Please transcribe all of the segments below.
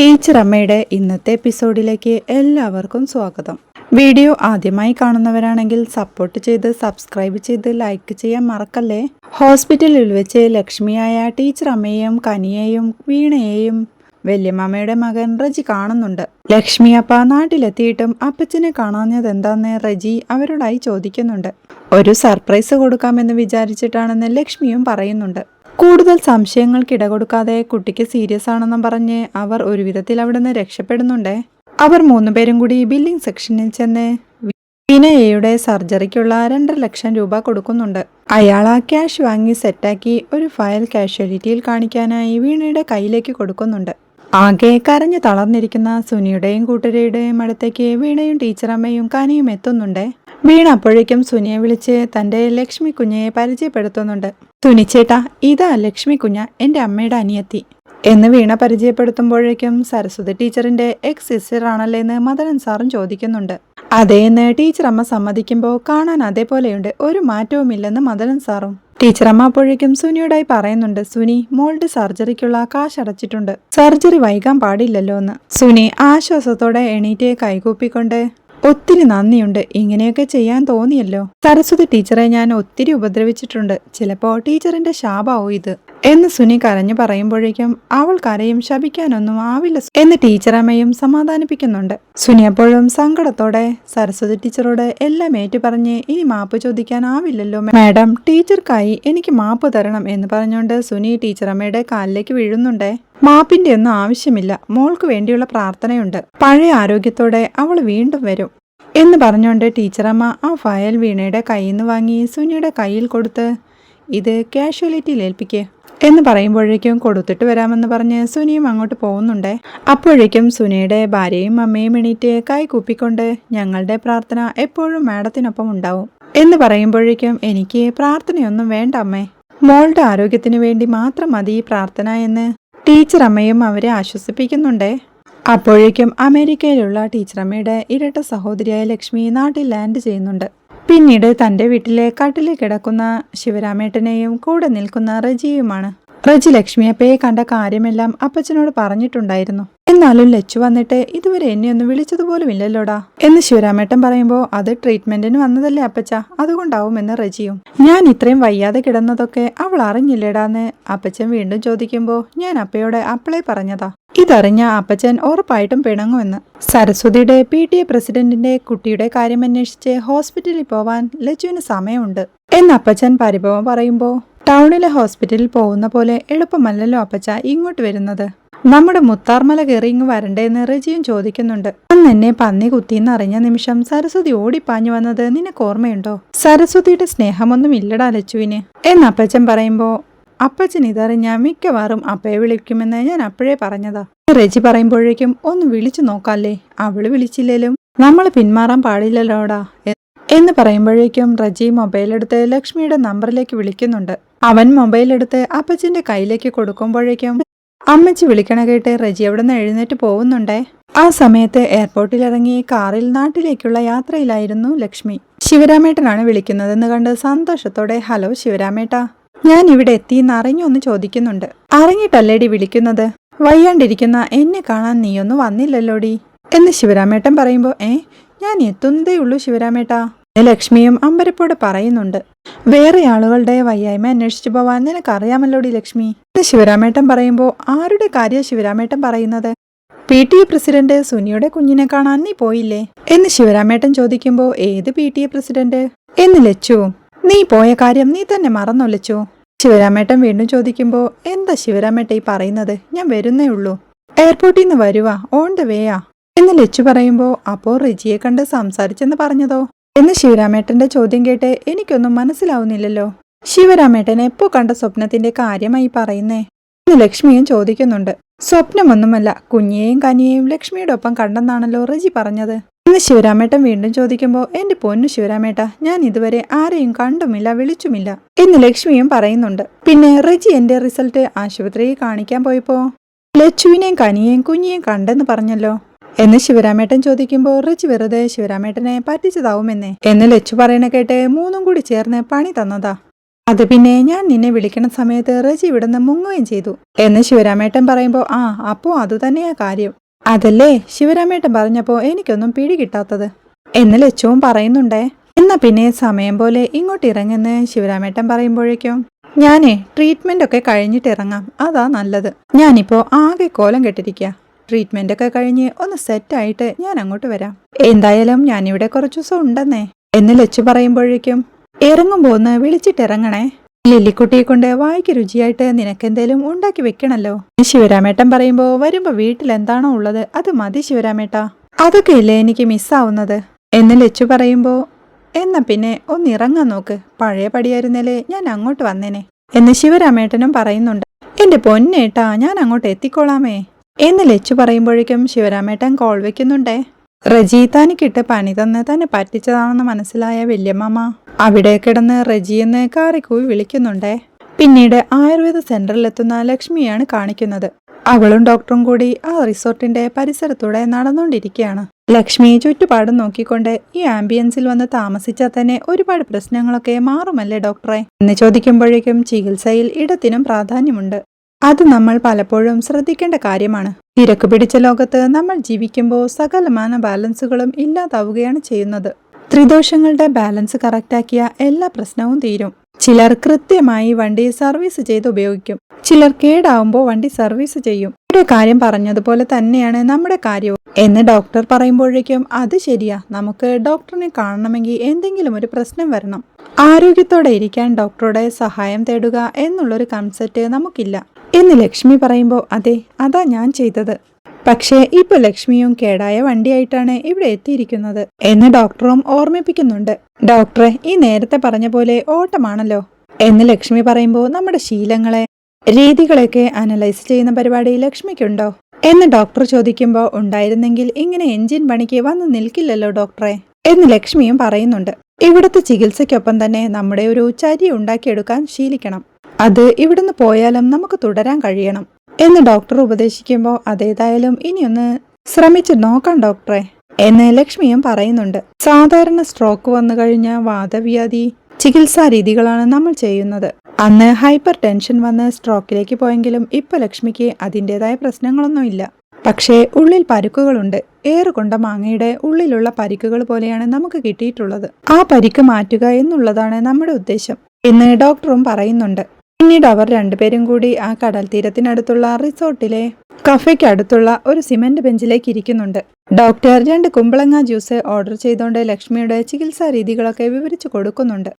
Teacher അമ്മയുടെ ഇന്നത്തെ എപ്പിസോഡിലേക്ക് എല്ലാവർക്കും സ്വാഗതം. വീഡിയോ ആദ്യമായി കാണുന്നവരാണെങ്കിൽ സപ്പോർട്ട് ചെയ്ത് സബ്സ്ക്രൈബ് ചെയ്ത് ലൈക്ക് ചെയ്യാൻ മറക്കല്ലേ? ഹോസ്പിറ്റലിൽ വെച്ച് ലക്ഷ്മിയായ ടീച്ചർ അമ്മയെയും കനിയെയും വീണയെയും വല്യമ്മയുടെ മകൻ റജി കാണുന്നുണ്ട്. ലക്ഷ്മി അപ്പ നാട്ടിലെത്തിയിട്ടും അപ്പച്ചനെ കാണാഞ്ഞത് എന്താന്ന് റജി അവരോടായി ചോദിക്കുന്നുണ്ട്. ഒരു സർപ്രൈസ് കൊടുക്കാമെന്ന് വിചാരിച്ചിട്ടാണെന്ന് ലക്ഷ്മിയും പറയുന്നുണ്ട്. കൂടുതൽ സംശയങ്ങൾക്ക് ഇടകൊടുക്കാതെ കുട്ടിക്ക് സീരിയസ് ആണെന്നും പറഞ്ഞ് അവർ ഒരു വിധത്തിൽ അവിടുന്ന് രക്ഷപ്പെടുന്നുണ്ടേ. അവർ മൂന്നുപേരും കൂടി ബില്ലിംഗ് സെക്ഷനിൽ ചെന്ന് വിനയയുടെ സർജറിക്കുള്ള രണ്ടര ലക്ഷം രൂപ കൊടുക്കുന്നുണ്ട്. അയാൾ ആ ക്യാഷ് വാങ്ങി സെറ്റാക്കി ഒരു ഫയൽ കാഷ്വാലിറ്റിയിൽ കാണിക്കാനായി വീണയുടെ കയ്യിലേക്ക് കൊടുക്കുന്നുണ്ട്. ആകെ കരഞ്ഞു തളർന്നിരിക്കുന്ന സുനിയുടെയും കൂട്ടരയുടെയും അടുത്തേക്ക് വീണയും ടീച്ചറമ്മയും കനിയും എത്തുന്നുണ്ട്. വീണ അപ്പോഴേക്കും സുനിയെ വിളിച്ച് തന്റെ ലക്ഷ്മി കുഞ്ഞയെ പരിചയപ്പെടുത്തുന്നുണ്ട്. സുനിച്ചേട്ടാ ഇതാ ലക്ഷ്മി കുഞ്ഞ എന്റെ അമ്മയുടെ അനിയത്തി. എന്ന് വീണ പരിചയപ്പെടുത്തുമ്പോഴേക്കും സരസ്വതി ടീച്ചറിന്റെ എക്സ് സിസ്റ്റർ ആണല്ലേ എന്ന് മദനൻ സാറും ചോദിക്കുന്നുണ്ട്. അതേന്ന് ടീച്ചറമ്മ സമ്മതിക്കുമ്പോൾ കാണാൻ അതേപോലെയുണ്ട് ഒരു മാറ്റവുമില്ലെന്ന് മദനൻ സാറും. ടീച്ചറമ്മ അപ്പോഴേക്കും സുനിയോടായി പറയുന്നുണ്ട് സുനി മോൾഡ് സർജറിക്കുള്ള കാശ് അടച്ചിട്ടുണ്ട് സർജറി വൈകാൻ പാടില്ലല്ലോ എന്ന് സുനി ആശ്വാസത്തോടെ എണീറ്റ് കൈകൂപ്പിക്കൊണ്ട് ഒത്തിരി നന്ദിയുണ്ട്. ഇങ്ങനെയൊക്കെ ചെയ്യാൻ തോന്നിയല്ലോ. സരസ്വതി ടീച്ചറെ ഞാൻ ഒത്തിരി ഉപദ്രവിച്ചിട്ടുണ്ട്. ചിലപ്പോൾ ടീച്ചറിന്റെ ശാപാവും ഇത്. എന്ന് സുനി കരഞ്ഞു പറയുമ്പോഴേക്കും അവൾ കരയും ശപിക്കാനൊന്നും ആവില്ല. എന്ന് ടീച്ചറമ്മയും സമാധാനിപ്പിക്കുന്നുണ്ട്. സുനി അപ്പോഴും സങ്കടത്തോടെ സരസ്വതി ടീച്ചറോട് എല്ലാം ഏറ്റു പറഞ്ഞ് ഇനി മാപ്പ് ചോദിക്കാൻ ആവില്ലല്ലോ മാഡം ടീച്ചർക്കായി എനിക്ക് മാപ്പ് തരണം എന്ന് പറഞ്ഞുകൊണ്ട് സുനി ടീച്ചറമ്മയുടെ കാലിലേക്ക് വീഴുന്നുണ്ടേ. മാപ്പിന്റെ ഒന്നും ആവശ്യമില്ല. മോൾക്ക് വേണ്ടിയുള്ള പ്രാർത്ഥനയുണ്ട്. പഴയ ആരോഗ്യത്തോടെ അവൾ വീണ്ടും വരും. എന്ന് പറഞ്ഞുകൊണ്ട് ടീച്ചറമ്മ ആ ഫയൽ വീണയുടെ കയ്യിൽ നിന്ന് വാങ്ങി സുനിയുടെ കയ്യിൽ കൊടുത്ത് ഇത് കാഷ്വാലിറ്റിയിൽ ഏൽപ്പിക്കേ എന്ന് പറയുമ്പോഴേക്കും കൊടുത്തിട്ട് വരാമെന്ന് പറഞ്ഞ് സുനിയും അങ്ങോട്ട് പോകുന്നുണ്ടേ. അപ്പോഴേക്കും സുനിയുടെ ഭാര്യയും അമ്മയും എണീറ്റ് കൈ കൂപ്പിക്കൊണ്ട് ഞങ്ങളുടെ പ്രാർത്ഥന എപ്പോഴും മാഡത്തിനൊപ്പം ഉണ്ടാവും. എന്ന് പറയുമ്പോഴേക്കും എനിക്ക് പ്രാർത്ഥനയൊന്നും വേണ്ട അമ്മേ. മോളുടെ ആരോഗ്യത്തിന് വേണ്ടി മാത്രം മതി പ്രാർത്ഥന എന്ന് ടീച്ചർ അമ്മയും അവരെ ആശ്വസിപ്പിക്കുന്നുണ്ടേ. അപ്പോഴേക്കും അമേരിക്കയിലുള്ള ടീച്ചർ ടീച്ചറമ്മയുടെ ഇരട്ട സഹോദരിയായ ലക്ഷ്മി നാട്ടിൽ ലാൻഡ് ചെയ്യുന്നുണ്ട്. പിന്നീട് തന്റെ വീട്ടിലെ കട്ടിലിൽ കിടക്കുന്ന ശിവരാമേട്ടനെയും കൂടെ നിൽക്കുന്ന റജിയുമാണ്. റജി ലക്ഷ്മിയപ്പയെ കണ്ട കാര്യമെല്ലാം അപ്പച്ചനോട് പറഞ്ഞിട്ടുണ്ടായിരുന്നു. എന്നാലും ലച്ചു വന്നിട്ട് ഇതുവരെ എന്നെ ഒന്ന് വിളിച്ചതുപോലും ഇല്ലല്ലോടാ എന്ന് ശിവരാമേട്ടൻ പറയുമ്പോൾ അത് ട്രീറ്റ്മെന്റിന് വന്നതല്ലേ അപ്പച്ച? അതുകൊണ്ടാവും എന്ന് റജിയും. ഞാൻ ഇത്രയും വയ്യാതെ കിടന്നതൊക്കെ അവൾ അറിഞ്ഞില്ലേടാന്ന് അപ്പച്ചൻ വീണ്ടും ചോദിക്കുമ്പോൾ ഞാൻ അപ്പയോട് അപ്പളെ പറഞ്ഞതാ. ഇതറിഞ്ഞ അപ്പച്ചൻ ഉറപ്പായിട്ടും പിണങ്ങുമെന്ന്. സരസ്വതിയുടെ പി ടി എ പ്രസിഡന്റിന്റെ കുട്ടിയുടെ കാര്യം അന്വേഷിച്ച് ഹോസ്പിറ്റലിൽ പോവാൻ ലച്ചുവിന് സമയമുണ്ട്. എന്ന് അപ്പച്ചൻ പരിഭവം പറയുമ്പോൾ ടൗണിലെ ഹോസ്പിറ്റലിൽ പോകുന്ന പോലെ എളുപ്പമല്ലല്ലോ അപ്പച്ച ഇങ്ങോട്ട് വരുന്നത്. നമ്മുടെ മുത്താർമല കയറി ഇങ്ങ് വരണ്ടേന്ന് റജിയും ചോദിക്കുന്നുണ്ട്. അന്ന് എന്നെ പന്നി കുത്തിയെന്ന് അറിഞ്ഞ നിമിഷം സരസ്വതി ഓടിപ്പാഞ്ഞു വന്നത് നിനക്ക് ഓർമ്മയുണ്ടോ? സരസ്വതിയുടെ സ്നേഹമൊന്നും ഇല്ലടാ ലച്ചുവിന്. എന്ന് അപ്പച്ചൻ പറയുമ്പോ അപ്പച്ചൻ ഇതറിഞ്ഞ മിക്കവാറും അപ്പയെ വിളിക്കുമെന്ന് ഞാൻ അപ്പോഴേ പറഞ്ഞതാ. റജി പറയുമ്പോഴേക്കും ഒന്ന് വിളിച്ചു നോക്കാല്ലേ? അവൾ വിളിച്ചില്ലേലും? നമ്മൾ പിന്മാറാൻ പാടില്ലല്ലോടാ എന്ന് പറയുമ്പോഴേക്കും റജി മൊബൈലെടുത്ത് ലക്ഷ്മിയുടെ നമ്പറിലേക്ക് വിളിക്കുന്നുണ്ട്. അവൻ മൊബൈലെടുത്ത് അപ്പച്ചന്റെ കയ്യിലേക്ക് കൊടുക്കുമ്പോഴേക്കും അമ്മച്ചി വിളിക്കണ കേട്ട് റജി അവിടെ നിന്ന് എഴുന്നേറ്റ് പോകുന്നുണ്ടേ? ആ സമയത്ത് എയർപോർട്ടിൽ ഇറങ്ങി കാറിൽ നാട്ടിലേക്കുള്ള യാത്രയിലായിരുന്നു ലക്ഷ്മി. ശിവരാമേട്ടനാണ് വിളിക്കുന്നതെന്ന് കണ്ട് സന്തോഷത്തോടെ ഹലോ ശിവരാമേട്ടാ ഞാൻ ഇവിടെ എത്തിയെന്ന് അറിഞ്ഞൊന്ന് ചോദിക്കുന്നുണ്ട്. അറിഞ്ഞിട്ടല്ലേടി വിളിക്കുന്നത്? വയ്യാണ്ടിരിക്കുന്ന എന്നെ കാണാൻ നീയൊന്നും വന്നില്ലല്ലോടി. എന്ന് ശിവരാമേട്ടൻ പറയുമ്പോൾ ഏ ഞാൻ എത്തുന്നതേ ഉള്ളൂ ശിവരാമേട്ടാ. ലക്ഷ്മിയും അമ്പരപ്പോട് പറയുന്നുണ്ട്. വേറെ ആളുകളുടെ വയ്യായ്മ അന്വേഷിച്ചു പോവാൻ നിനക്കറിയാമല്ലോടി ലക്ഷ്മി. എന്ന് ശിവരാമേട്ടൻ പറയുമ്പോൾ ആരുടെ കാര്യം ശിവരാമേട്ടൻ പറയുന്നത്? പി ടി എ പ്രസിഡന്റ് സുനിയുടെ കുഞ്ഞിനെ കാണാൻ നീ പോയില്ലേ? എന്ന് ശിവരാമേട്ടൻ ചോദിക്കുമ്പോൾ ഏത് പി ടി എ പ്രസിഡന്റ്? എന്ന് ലച്ചു നീ പോയ കാര്യം നീ തന്നെ മറന്നു ലച്ചു? ശിവരാമേട്ടൻ വീണ്ടും ചോദിക്കുമ്പോൾ എന്താ ശിവരാമേട്ട ഈ പറയുന്നത്? ഞാൻ വരുന്നേ ഉള്ളൂ. എയർപോർട്ടിൽ നിന്ന് വരുവാ ഓൺ ദ വേയാ. എന്ന് ലച്ചു പറയുമ്പോൾ അപ്പോൾ റിജിയെ കണ്ട് സംസാരിച്ചെന്ന് പറഞ്ഞതോ? എന്ന് ശിവരാമേട്ടന്റെ ചോദ്യം കേട്ട് എനിക്കൊന്നും മനസ്സിലാവുന്നില്ലല്ലോ. ശിവരാമേട്ടൻ എപ്പോ കണ്ട സ്വപ്നത്തിന്റെ കാര്യമായി പറയുന്നേ? എന്ന് ലക്ഷ്മിയും ചോദിക്കുന്നുണ്ട്. സ്വപ്നമൊന്നുമല്ല കുഞ്ഞിയെയും കനിയെയും ലക്ഷ്മിയുടെ ഒപ്പം കണ്ടെന്നാണല്ലോ റജി പറഞ്ഞത്. ഇന്ന് ശിവരാമേട്ടൻ വീണ്ടും ചോദിക്കുമ്പോൾ എന്റെ പൊന്നു ശിവരാമേട്ട ഞാൻ ഇതുവരെ ആരെയും കണ്ടുമില്ല വിളിച്ചുമില്ല എന്ന് ലക്ഷ്മിയും പറയുന്നുണ്ട്. പിന്നെ റജി എന്റെ റിസൾട്ട് ആശുപത്രിയിൽ കാണിക്കാൻ പോയപ്പോ ലച്ചുവിനെയും കനിയെയും കുഞ്ഞിയെയും കണ്ടെന്ന് പറഞ്ഞല്ലോ എന്ന് ശിവരാമേട്ടൻ ചോദിക്കുമ്പോൾ റിച്ച് വെറുതെ ശിവരാമേട്ടനെ പറ്റിച്ചതാവുമെന്നേ? എന്ന് ലച്ചു പറയണ കേട്ട് മൂന്നും കൂടി ചേർന്ന് പണി തന്നതാ. അത് പിന്നെ ഞാൻ നിന്നെ വിളിക്കണ സമയത്ത് റജി ഇവിടുന്ന് മുങ്ങുകയും ചെയ്തു എന്ന് ശിവരാമേട്ടൻ പറയുമ്പോൾ ആ അപ്പോ അതുതന്നെയാ കാര്യം. അതല്ലേ ശിവരാമേട്ടൻ പറഞ്ഞപ്പോ എനിക്കൊന്നും പിടി കിട്ടാത്തത്? എന്ന് ലച്ചുവും പറയുന്നുണ്ടേ. എന്നാ പിന്നെ സമയം പോലെ ഇങ്ങോട്ട് ഇറങ്ങുന്ന ശിവരാമേട്ടൻ പറയുമ്പോഴേക്കും ഞാനേ ട്രീറ്റ്മെന്റ് ഒക്കെ കഴിഞ്ഞിട്ട് ഇറങ്ങാം അതാ നല്ലത്. ഞാനിപ്പോ ആകെ കോലം കെട്ടിരിക്കുക ട്രീറ്റ്മെന്റ് ഒക്കെ കഴിഞ്ഞ് ഒന്ന് സെറ്റായിട്ട് ഞാൻ അങ്ങോട്ട് വരാം. എന്തായാലും ഞാൻ ഞാനിവിടെ കുറച്ച് ദിവസം ഉണ്ടെന്നേ. എന്ന് ലച്ചു പറയുമ്പോഴേക്കും ഇറങ്ങുമ്പോ ഒന്ന് വിളിച്ചിട്ടിറങ്ങണേ ലില്ലിക്കുട്ടിയെ കൊണ്ട് വായിക്ക് രുചിയായിട്ട് നിനക്ക് എന്തേലും ഉണ്ടാക്കി വെക്കണല്ലോ. ശിവരാമേട്ടൻ പറയുമ്പോ വരുമ്പോ വീട്ടിൽ എന്താണോ ഉള്ളത് അത് മതി ശിവരാമേട്ട. അതൊക്കെയല്ലേ എനിക്ക് മിസ്സാവുന്നത് എന്ന് ലച്ചു പറയുമ്പോ എന്നാ പിന്നെ ഒന്ന് ഇറങ്ങാൻ നോക്ക്. പഴയ പടിയായിരുന്നല്ലേ ഞാൻ അങ്ങോട്ട് വന്നേനെ. എന്ന് ശിവരാമേട്ടനും പറയുന്നുണ്ട് എന്റെ പൊന്നേട്ടാ ഞാൻ അങ്ങോട്ട് എത്തിക്കോളാമേ. എന്ന് ലച്ചു പറയുമ്പോഴേക്കും ശിവരാമേട്ടൻ കോൾ വെക്കുന്നുണ്ടേ. റജി തനിക്കിട്ട് പണി തന്ന് തന്നെ പറ്റിച്ചതാണെന്ന് മനസ്സിലായ വല്യമ്മ അവിടെ കിടന്ന് റജിയെന്ന് കാറിക്കൂവി വിളിക്കുന്നുണ്ടേ. പിന്നീട് ആയുർവേദ സെന്ററിലെത്തുന്ന ലക്ഷ്മിയാണ് കാണിക്കുന്നത്. അവളും ഡോക്ടറും കൂടി ആ റിസോർട്ടിന്റെ പരിസരത്തൂടെ നടന്നുകൊണ്ടിരിക്കുകയാണ് ലക്ഷ്മി ചുറ്റുപാടും നോക്കിക്കൊണ്ട് ഈ ആംബിയൻസിൽ വന്ന് താമസിച്ചാൽ തന്നെ ഒരുപാട് പ്രശ്നങ്ങളൊക്കെ മാറുമല്ലേ ഡോക്ടറെ? എന്ന് ചോദിക്കുമ്പോഴേക്കും ചികിത്സയിൽ ഇടത്തിനും പ്രാധാന്യമുണ്ട്. അത് നമ്മൾ പലപ്പോഴും ശ്രദ്ധിക്കേണ്ട കാര്യമാണ്. തിരക്ക് പിടിച്ച ലോകത്ത് നമ്മൾ ജീവിക്കുമ്പോൾ സകലമാന ബാലൻസുകളും ഇല്ലാതാവുകയാണ് ചെയ്യുന്നത്. ത്രിദോഷങ്ങളുടെ ബാലൻസ് കറക്റ്റാക്കിയ എല്ലാ പ്രശ്നവും തീരും. ചിലർ കൃത്യമായി വണ്ടി സർവീസ് ചെയ്ത് ഉപയോഗിക്കും. ചിലർ കേടാവുമ്പോൾ വണ്ടി സർവീസ് ചെയ്യും. ഇവിടെ കാര്യം പറഞ്ഞതുപോലെ തന്നെയാണ് നമ്മുടെ കാര്യവും. എന്ന് ഡോക്ടർ പറയുമ്പോഴേക്കും അത് ശരിയാ. നമുക്ക് ഡോക്ടറിനെ കാണണമെങ്കിൽ എന്തെങ്കിലും ഒരു പ്രശ്നം വരണം. ആരോഗ്യത്തോടെ ഇരിക്കാൻ ഡോക്ടറുടെ സഹായം തേടുക എന്നുള്ളൊരു കൺസെപ്റ്റ് നമുക്കില്ല. എന്ന് ലക്ഷ്മി പറയുമ്പോൾ അതെ അതാ ഞാൻ ചെയ്തത്. പക്ഷേ ഇപ്പൊ ലക്ഷ്മിയും കേടായ വണ്ടിയായിട്ടാണ് ഇവിടെ എത്തിയിരിക്കുന്നത് എന്ന് ഡോക്ടറും ഓർമ്മിപ്പിക്കുന്നുണ്ട്. ഡോക്ടറെ ഈ നേരത്തെ പറഞ്ഞ പോലെ ഓട്ടമാണല്ലോ എന്ന് ലക്ഷ്മി പറയുമ്പോൾ നമ്മുടെ ശീലങ്ങളെ രീതികളെയൊക്കെ അനലൈസ് ചെയ്യുന്ന പരിപാടി ലക്ഷ്മിക്കുണ്ടോ? എന്ന് ഡോക്ടർ ചോദിക്കുമ്പോൾ ഉണ്ടായിരുന്നെങ്കിൽ ഇങ്ങനെ എഞ്ചിൻ പണിക്ക് വന്ന് നിൽക്കില്ലല്ലോ ഡോക്ടറെ എന്ന് ലക്ഷ്മിയും പറയുന്നുണ്ട്. ഇവിടുത്തെ ചികിത്സയ്ക്കൊപ്പം തന്നെ നമ്മുടെ ഒരു ചരി ഉണ്ടാക്കിയെടുക്കാൻ ശീലിക്കണം അത് ഇവിടുന്ന് പോയാലും നമുക്ക് തുടരാൻ കഴിയണം എന്ന് ഡോക്ടർ ഉപദേശിക്കുമ്പോൾ അതേതായാലും ഇനിയൊന്ന് ശ്രമിച്ചു നോക്കാം ഡോക്ടറെ എന്ന് ലക്ഷ്മിയും പറയുന്നുണ്ട്. സാധാരണ സ്ട്രോക്ക് വന്നു കഴിഞ്ഞ വാദവ്യാധി ചികിത്സാ രീതികളാണ് നമ്മൾ ചെയ്യുന്നത്. അന്ന് ഹൈപ്പർ ടെൻഷൻ വന്ന് സ്ട്രോക്കിലേക്ക് പോയെങ്കിലും ഇപ്പൊ ലക്ഷ്മിക്ക് അതിന്റെതായ പ്രശ്നങ്ങളൊന്നുമില്ല പക്ഷേ ഉള്ളിൽ പരുക്കുകളുണ്ട്. ഏറുകൊണ്ട മാങ്ങയുടെ ഉള്ളിലുള്ള പരിക്കുകൾ പോലെയാണ് നമുക്ക് കിട്ടിയിട്ടുള്ളത്. ആ പരിക്ക് മാറ്റുക എന്നുള്ളതാണ് നമ്മുടെ ഉദ്ദേശം എന്ന് ഡോക്ടറും പറയുന്നുണ്ട്. പിന്നീട് അവർ രണ്ടുപേരും കൂടി ആ കടൽ തീരത്തിനടുത്തുള്ള റിസോർട്ടിലെ കഫയ്ക്ക് അടുത്തുള്ള ഒരു സിമന്റ് ബെഞ്ചിലേക്ക് ഇരിക്കുന്നുണ്ട്. ഡോക്ടർ രണ്ട് കുമ്പളങ്ങ ജ്യൂസ് ഓർഡർ ചെയ്തുകൊണ്ട് ലക്ഷ്മിയുടെ ചികിത്സാ രീതികളൊക്കെ വിവരിച്ചു കൊടുക്കുന്നുണ്ട്.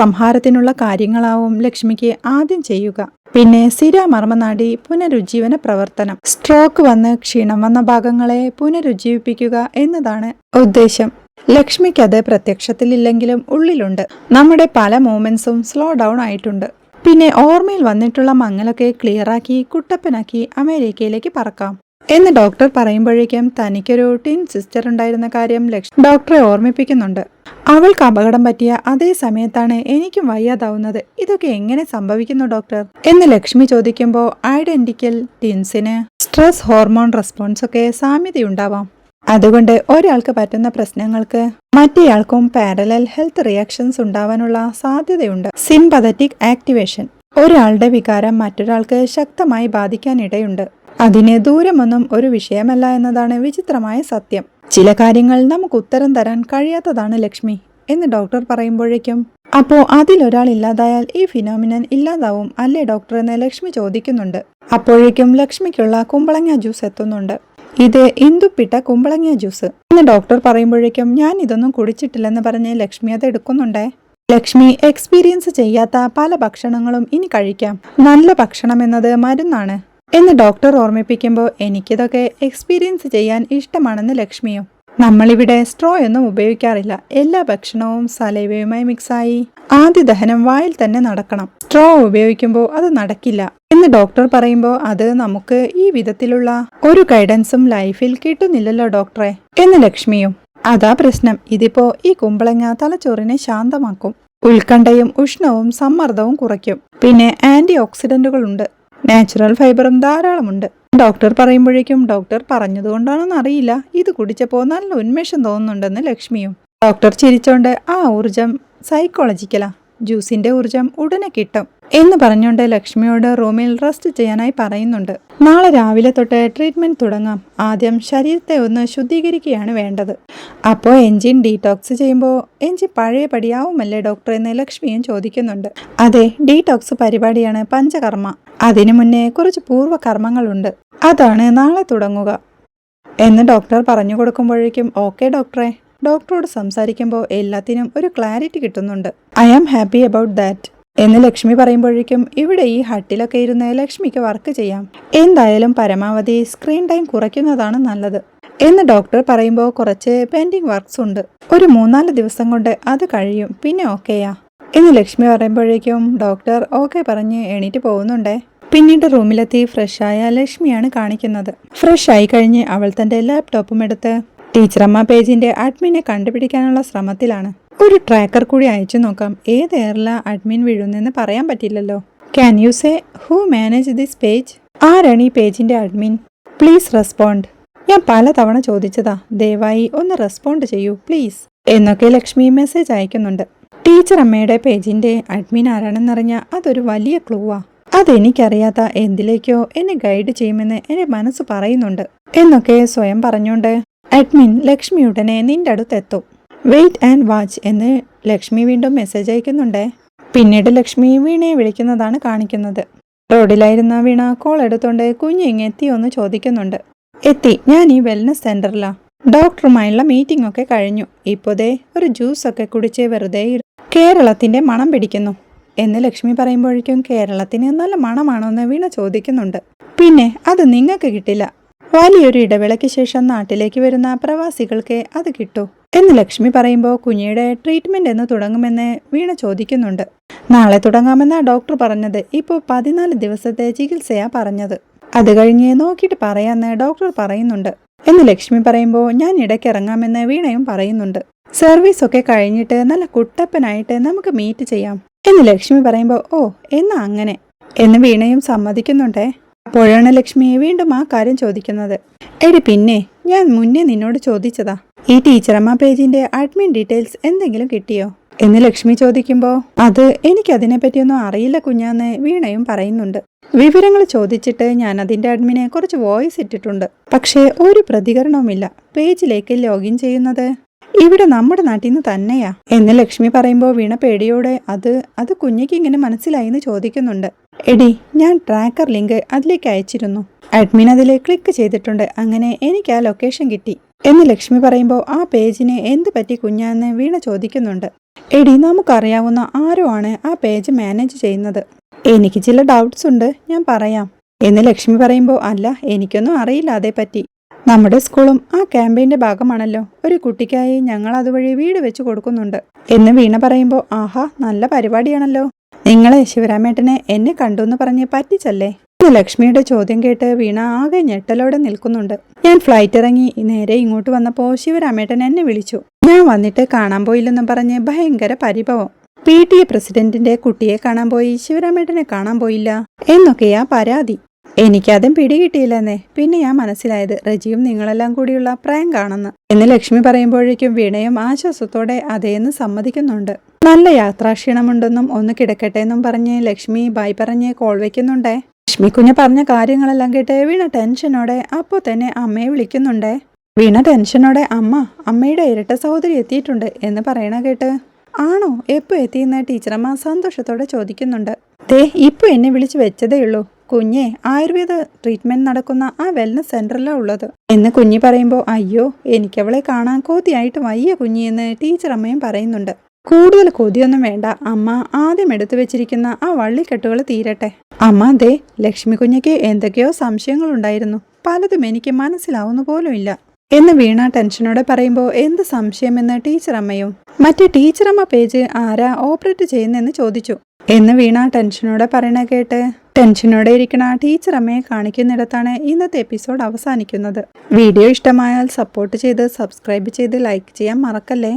സംഹാരത്തിനുള്ള കാര്യങ്ങളാവും ലക്ഷ്മിക്ക് ആദ്യം ചെയ്യുക. പിന്നെ സ്ഥിരമർമ്മനാടി പുനരുജ്ജീവന പ്രവർത്തനം. സ്ട്രോക്ക് വന്ന് ക്ഷീണം വന്ന ഭാഗങ്ങളെ പുനരുജ്ജീവിപ്പിക്കുക എന്നതാണ് ഉദ്ദേശം. ലക്ഷ്മിക്ക് അത് പ്രത്യക്ഷത്തിലില്ലെങ്കിലും ഉള്ളിലുണ്ട്. നമ്മുടെ പല മൂമെന്റ്സും സ്ലോ ഡൗൺ ആയിട്ടുണ്ട്. പിന്നെ ഓർമ്മയിൽ വന്നിട്ടുള്ള മങ്ങലൊക്കെ ക്ലിയറാക്കി കുട്ടപ്പനാക്കി അമേരിക്കയിലേക്ക് പറക്കാം. എന്ന് ഡോക്ടർ പറയുമ്പോഴേക്കും തനിക്കൊരു ടിൻ സിസ്റ്റർ ഉണ്ടായിരുന്ന കാര്യം ലക്ഷ്മി ഡോക്ടറെ ഓർമ്മിപ്പിക്കുന്നുണ്ട്. അവൾക്ക് അപകടം പറ്റിയ അതേ സമയത്താണ് എനിക്കും വയ്യാതാവുന്നത്. ഇതൊക്കെ എങ്ങനെ സംഭവിക്കുന്നു ഡോക്ടർ? എന്ന് ലക്ഷ്മി ചോദിക്കുമ്പോൾ ഐഡന്റിക്കൽ ടിൻസിന് സ്ട്രെസ് ഹോർമോൺ റെസ്പോൺസ് ഒക്കെ സാമ്യതയുണ്ടാവാം. അതുകൊണ്ട് ഒരാൾക്ക് പറ്റുന്ന പ്രശ്നങ്ങൾക്ക് മറ്റേയാൾക്കും പാരലൽ ഹെൽത്ത് റിയാക്ഷൻസ് ഉണ്ടാവാനുള്ള സാധ്യതയുണ്ട്. സിംപതറ്റിക് ആക്ടിവേഷൻ ഒരാളുടെ വികാരം മറ്റൊരാൾക്ക് ശക്തമായി ബാധിക്കാനിടയുണ്ട്. അതിന് ദൂരമൊന്നും ഒരു വിഷയമല്ല എന്നതാണ് വിചിത്രമായ സത്യം. ചില കാര്യങ്ങൾ നമുക്ക് ഉത്തരം തരാൻ കഴിയാത്തതാണ് ലക്ഷ്മി എന്ന് ഡോക്ടർ പറയുമ്പോഴേക്കും അപ്പോ അതിലൊരാൾ ഇല്ലാതായാൽ ഈ ഫിനോമിനൻ ഇല്ലാതാവും അല്ലേ ഡോക്ടർ? എന്ന് ലക്ഷ്മി ചോദിക്കുന്നുണ്ട്. അപ്പോഴേക്കും ലക്ഷ്മിക്കുള്ള കുമ്പളങ്ങ ജ്യൂസ് എത്തുന്നുണ്ട്. ഇത് ഇന്ദുപ്പിട്ട കുമ്പളങ്ങ ജ്യൂസ്. എന്ന് ഡോക്ടർ പറയുമ്പോഴേക്കും ഞാൻ ഇതൊന്നും കുടിച്ചിട്ടില്ലെന്ന് പറഞ്ഞ് ലക്ഷ്മി അത് എടുക്കുന്നുണ്ടേ? ലക്ഷ്മി എക്സ്പീരിയൻസ് ചെയ്യാത്ത പല ഭക്ഷണങ്ങളും ഇനി കഴിക്കാം. നല്ല ഭക്ഷണം എന്നത് മരുന്നാണ്. എന്ന് ഡോക്ടർ ഓർമ്മിപ്പിക്കുമ്പോൾ എനിക്കിതൊക്കെ എക്സ്പീരിയൻസ് ചെയ്യാൻ ഇഷ്ടമാണെന്ന് ലക്ഷ്മിയും. നമ്മളിവിടെ സ്ട്രോ ഒന്നും ഉപയോഗിക്കാറില്ല. എല്ലാ ഭക്ഷണവും സലൈവയുമായി മിക്സായി ആദ്യ ദഹനം വായിൽ തന്നെ നടക്കണം. സ്ട്രോ ഉപയോഗിക്കുമ്പോൾ അത് നടക്കില്ല. എന്ന് ഡോക്ടർ പറയുമ്പോൾ അത് നമുക്ക് ഈ വിധത്തിലുള്ള ഒരു ഗൈഡൻസും ലൈഫിൽ കിട്ടുന്നില്ലല്ലോ ഡോക്ടറെ എന്ന് ലക്ഷ്മിയും അതാ പ്രശ്നം. ഇതിപ്പോ ഈ കുമ്പളങ്ങ തലച്ചോറിനെ ശാന്തമാക്കും. ഉത്കണ്ഠയും ഉഷ്ണവും സമ്മർദ്ദവും കുറയ്ക്കും. പിന്നെ ആന്റി ഓക്സിഡന്റുകളുണ്ട് നാച്ചുറൽ ഫൈബറും ധാരാളമുണ്ട്. ഡോക്ടർ പറയുമ്പോഴേക്കും ഡോക്ടർ പറഞ്ഞതുകൊണ്ടാണെന്ന് അറിയില്ല. ഇത് കുടിച്ചപ്പോൾ നല്ല ഉന്മേഷം തോന്നുന്നുണ്ടെന്ന് ലക്ഷ്മിയും. ഡോക്ടർ ചിരിച്ചോണ്ട് ആ ഊർജം സൈക്കോളജിക്കലാ ജ്യൂസിന്റെ ഊർജം ഉടനെ കിട്ടും. എന്ന് പറഞ്ഞുകൊണ്ട് ലക്ഷ്മിയോട് റൂമിൽ റെസ്റ്റ് ചെയ്യാനായി പറയുന്നുണ്ട്. നാളെ രാവിലെ തൊട്ട് ട്രീറ്റ്മെന്റ് തുടങ്ങാം. ആദ്യം ശരീരത്തെ ഒന്ന് ശുദ്ധീകരിക്കുകയാണ് വേണ്ടത്. അപ്പോൾ എഞ്ചിൻ ഡീടോക്സ് ചെയ്യുമ്പോൾ എൻജിൻ പഴയ പടിയാവുമല്ലേ ഡോക്ടർ എന്ന് ലക്ഷ്മിയും ചോദിക്കുന്നുണ്ട്. അതെ ഡീടോക്സ് പരിപാടിയാണ് പഞ്ചകർമ്മ. അതിനു മുന്നേ കുറച്ച് പൂർവ കർമ്മങ്ങളുണ്ട് അതാണ് നാളെ തുടങ്ങുക. എന്ന് ഡോക്ടർ പറഞ്ഞു കൊടുക്കുമ്പോഴേക്കും ഓക്കെ ഡോക്ടറെ ഡോക്ടറോട് സംസാരിക്കുമ്പോൾ എല്ലാത്തിനും ഒരു ക്ലാരിറ്റി കിട്ടുന്നുണ്ട്. I am happy about that എന്ന് ലക്ഷ്മി പറയുമ്പോഴേക്കും ഇവിടെ ഈ ഹട്ടിലൊക്കെ ഇരുന്ന് ലക്ഷ്മിക്ക് വർക്ക് ചെയ്യാം. എന്തായാലും പരമാവധി സ്ക്രീൻ ടൈം കുറയ്ക്കുന്നതാണ് നല്ലത്. എന്ന് ഡോക്ടർ പറയുമ്പോൾ കുറച്ച് പെൻഡിങ് വർക്ക്സ് ഉണ്ട്. ഒരു മൂന്നാൽ ദിവസം കൊണ്ട് അത് കഴിയും. പിന്നെ ഓക്കെയാ എന്ന് ലക്ഷ്മി പറയുമ്പോഴേക്കും ഡോക്ടർ ഓക്കെ പറഞ്ഞ് എണീറ്റ് പോകുന്നുണ്ടേ. പിന്നീട് റൂമിലെത്തി ഫ്രഷായ ലക്ഷ്മിയാണ് കാണിക്കുന്നത്. ഫ്രഷ് ആയി കഴിഞ്ഞ് അവൾ തന്റെ ലാപ്ടോപ്പും എടുത്ത് ടീച്ചറമ്മ പേജിന്റെ അഡ്മിനെ കണ്ടുപിടിക്കാനുള്ള ശ്രമത്തിലാണ്. ഒരു ട്രാക്കർ കൂടി അയച്ചു നോക്കാം. ഏത് എയറിലാ അഡ്മിൻ വീഴുന്നെന്ന് പറയാൻ പറ്റില്ലല്ലോ. Can you say who manage this page ആരാണ് ഈ പേജിന്റെ അഡ്മിൻ പ്ലീസ് റെസ്പോണ്ട് ഞാൻ പലതവണ ചോദിച്ചതാ. ദയവായി ഒന്ന് റെസ്പോണ്ട് ചെയ്യൂ പ്ലീസ് എന്നൊക്കെ ലക്ഷ്മി മെസ്സേജ് അയക്കുന്നുണ്ട്. ടീച്ചർ അമ്മയുടെ പേജിന്റെ അഡ്മിൻ ആരാണെന്നറിഞ്ഞ അതൊരു വലിയ ക്ലൂവാ അതെനിക്കറിയാത്ത എന്തിലേക്കോ എന്നെ ഗൈഡ് ചെയ്യുമെന്ന് എന്റെ മനസ്സ് പറയുന്നുണ്ട്. എന്നൊക്കെ സ്വയം പറഞ്ഞുകൊണ്ട് അഡ്മിൻ ലക്ഷ്മിയുടനെ നിന്റെ അടുത്തെത്തും. വെയിറ്റ് ആൻഡ് വാച്ച് എന്ന് ലക്ഷ്മി വീണ്ടും മെസ്സേജ് അയക്കുന്നുണ്ടേ. പിന്നീട് ലക്ഷ്മി വീണയെ വിളിക്കുന്നതാണ് കാണിക്കുന്നത്. റോഡിലായിരുന്ന വീണ കോൾ എടുത്തോണ്ട് കുഞ്ഞു എത്തിയോ എന്ന് ചോദിക്കുന്നുണ്ട്. എത്തി ഞാൻ ഈ വെൽനസ് സെന്ററിലാ ഡോക്ടറുമായുള്ള മീറ്റിംഗ് ഒക്കെ കഴിഞ്ഞു. ഇപ്പോതേ ഒരു ജ്യൂസ് ഒക്കെ കുടിച്ച് വെറുതെ കേരളത്തിന്റെ മണം പിടിക്കുന്നു. എന്ന് ലക്ഷ്മി പറയുമ്പോഴേക്കും കേരളത്തിന് നല്ല മണമാണോ എന്ന് വീണ ചോദിക്കുന്നുണ്ട്. പിന്നെ അത് നിങ്ങൾക്ക് കിട്ടില്ല. വലിയൊരു ഇടവേളയ്ക്ക് ശേഷം നാട്ടിലേക്ക് വരുന്ന പ്രവാസികൾക്ക് അത് കിട്ടൂ. എന്ന് ലക്ഷ്മി പറയുമ്പോൾ കുഞ്ഞിയുടെ ട്രീറ്റ്മെന്റ് എന്ന് തുടങ്ങുമെന്ന് വീണ ചോദിക്കുന്നുണ്ട്. നാളെ തുടങ്ങാമെന്നാണ് ഡോക്ടർ പറഞ്ഞത്. ഇപ്പോൾ പതിനാല് ദിവസത്തെ ചികിത്സയാ പറഞ്ഞത്. അത് കഴിഞ്ഞ് നോക്കിയിട്ട് പറയാന്ന് ഡോക്ടർ പറയുന്നുണ്ട്. എന്ന് ലക്ഷ്മി പറയുമ്പോൾ ഞാൻ ഇടയ്ക്ക് ഇറങ്ങാമെന്ന് വീണയും പറയുന്നുണ്ട്. സർവീസ് ഒക്കെ കഴിഞ്ഞിട്ട് നല്ല കുട്ടപ്പനായിട്ട് നമുക്ക് മീറ്റ് ചെയ്യാം. എന്ന് ലക്ഷ്മി പറയുമ്പോൾ ഓ എന്നാ അങ്ങനെ? എന്ന് വീണയും സമ്മതിക്കുന്നുണ്ടേ. അപ്പോഴാണ് ലക്ഷ്മിയെ വീണ്ടും ആ കാര്യം ചോദിക്കുന്നത്. എടി പിന്നെ ഞാൻ മുന്നേ നിന്നോട് ചോദിച്ചതാ. ഈ ടീച്ചറമ്മ പേജിന്റെ അഡ്മിൻ ഡീറ്റെയിൽസ് എന്തെങ്കിലും കിട്ടിയോ? എന്ന് ലക്ഷ്മി ചോദിക്കുമ്പോൾ അത് എനിക്കതിനെപ്പറ്റിയൊന്നും അറിയില്ല കുഞ്ഞാന്ന് വീണയും പറയുന്നുണ്ട്. വിവരങ്ങൾ ചോദിച്ചിട്ട് ഞാൻ അതിന്റെ അഡ്മിനെ കുറച്ച് വോയിസ് ഇട്ടിട്ടുണ്ട്. പക്ഷേ ഒരു പ്രതികരണവുമില്ല. പേജിലേക്ക് ലോഗിൻ ചെയ്യുന്നത് ഇവിടെ നമ്മുടെ നാട്ടിൽ നിന്ന് തന്നെയാ. എന്ന് ലക്ഷ്മി പറയുമ്പോൾ വീണ പേടിയോടെ അത് അത് കുഞ്ഞിക്ക് ഇങ്ങനെ മനസ്സിലായി എന്ന് ചോദിക്കുന്നുണ്ട്. എടി ഞാൻ ട്രാക്കർ ലിങ്ക് അതിലേക്ക് അയച്ചിരുന്നു. അഡ്മിൻ അതിൽ ക്ലിക്ക് ചെയ്തിട്ടുണ്ട്. അങ്ങനെ എനിക്ക് ആ ലൊക്കേഷൻ കിട്ടി. എന്ന് ലക്ഷ്മി പറയുമ്പോൾ ആ പേജിനെ എന്ത് പറ്റി കുഞ്ഞാന്ന് വീണ ചോദിക്കുന്നുണ്ട്. എടി നമുക്കറിയാവുന്ന ആരോ ആണ് ആ പേജ് മാനേജ് ചെയ്യുന്നത്. എനിക്ക് ചില ഡൗട്ട്സ് ഉണ്ട്. ഞാൻ പറയാം. എന്ന് ലക്ഷ്മി പറയുമ്പോൾ അല്ല എനിക്കൊന്നും അറിയില്ല അതേപ്പറ്റി. നമ്മുടെ സ്കൂളും ആ ക്യാമ്പയിന്റെ ഭാഗമാണല്ലോ. ഒരു കുട്ടിക്കായി ഞങ്ങൾ അതുവഴി വീട് വെച്ച് കൊടുക്കുന്നുണ്ട്. എന്ന് വീണ പറയുമ്പോൾ ആഹാ നല്ല പരിപാടിയാണല്ലോ. നിങ്ങളെ ശിവരാമേട്ടനെ എന്നെ കണ്ടു എന്ന് പറഞ്ഞ് പറ്റിച്ചല്ലേ? എന്ന് ലക്ഷ്മിയുടെ ചോദ്യം കേട്ട് വീണ ആകെ ഞെട്ടലോടെ നിൽക്കുന്നുണ്ട്. ഞാൻ ഫ്ലൈറ്റ് ഇറങ്ങി നേരെ ഇങ്ങോട്ട് വന്നപ്പോൾ ശിവരാമേട്ടൻ എന്നെ വിളിച്ചു. ഞാൻ വന്നിട്ട് കാണാൻ പോയില്ലെന്നും പറഞ്ഞ് ഭയങ്കര പരിഭവം. പി ടി എ പ്രസിഡന്റിന്റെ കുട്ടിയെ കാണാൻ പോയി ശിവരാമേട്ടനെ കാണാൻ പോയില്ല എന്നൊക്കെയാ പരാതി. എനിക്കതും പിടികിട്ടിയില്ലെന്നേ. പിന്നെ ഞാൻ മനസ്സിലായത് റജിയും നിങ്ങളെല്ലാം കൂടിയുള്ള പ്രാങ്ക് ആണെന്ന് എന്ന് ലക്ഷ്മി പറയുമ്പോഴേക്കും വീണയും ആശ്വാസത്തോടെ അതേന്ന് സമ്മതിക്കുന്നുണ്ട്. നല്ല യാത്രാക്ഷീണമുണ്ടെന്നും ഒന്ന് കിടക്കട്ടെ എന്നും പറഞ്ഞ് ലക്ഷ്മി ബായ് പറഞ്ഞ് കോൾ വെക്കുന്നുണ്ടേ. ലക്ഷ്മി കുഞ്ഞ് പറഞ്ഞ കാര്യങ്ങളെല്ലാം കേട്ട് വീണ ടെൻഷനോടെ അപ്പോൾ തന്നെ അമ്മയെ വിളിക്കുന്നുണ്ടേ. വീണ ടെൻഷനോടെ അമ്മ അമ്മയുടെ ഇരട്ട സഹോദരി എത്തിയിട്ടുണ്ട് എന്ന് പറയണ കേട്ട് ആണോ? എപ്പോ എത്തിയെന്ന് ടീച്ചറമ്മ സന്തോഷത്തോടെ ചോദിക്കുന്നുണ്ട്. ദേ ഇപ്പൊ എന്നെ വിളിച്ചു വെച്ചതേ ഉള്ളൂ. കുഞ്ഞെ ആയുർവേദ ട്രീറ്റ്മെന്റ് നടക്കുന്ന ആ വെൽനസ് സെന്ററിലാ ഉള്ളത്. എന്ന് കുഞ്ഞി പറയുമ്പോൾ അയ്യോ എനിക്കവളെ കാണാൻ കോതിയായിട്ട് വയ്യ കുഞ്ഞി എന്ന് ടീച്ചറമ്മയും പറയുന്നുണ്ട്. കൂടുതൽ കൊതിയൊന്നും വേണ്ട. അമ്മ ആദ്യം എടുത്തു വെച്ചിരിക്കുന്ന ആ വള്ളിക്കെട്ടുകൾ തീരട്ടെ. അമ്മ ദേ ലക്ഷ്മി കുഞ്ഞയ്ക്ക് എന്തൊക്കെയോ സംശയങ്ങളുണ്ടായിരുന്നു. പലതും എനിക്ക് മനസ്സിലാവുന്ന പോലുമില്ല എന്ന് വീണ ടെൻഷനോടെ പറയുമ്പോൾ എന്ത് സംശയമെന്ന് ടീച്ചറമ്മയും മറ്റേ ടീച്ചറമ്മ പേജ് ആരാ ഓപ്പറേറ്റ് ചെയ്യുന്നെന്ന് ചോദിച്ചു എന്ന് വീണ ടെൻഷനോടെ പറയണ കേട്ട് ടെൻഷനോടെ ഇരിക്കണ ടീച്ചർ അമ്മയെ കാണിക്കുന്നിടത്താണ് ഇന്നത്തെ എപ്പിസോഡ് അവസാനിക്കുന്നത്. വീഡിയോ ഇഷ്ടമായാൽ സപ്പോർട്ട് ചെയ്ത് സബ്സ്ക്രൈബ് ചെയ്ത് ലൈക്ക് ചെയ്യാൻ മറക്കല്ലേ?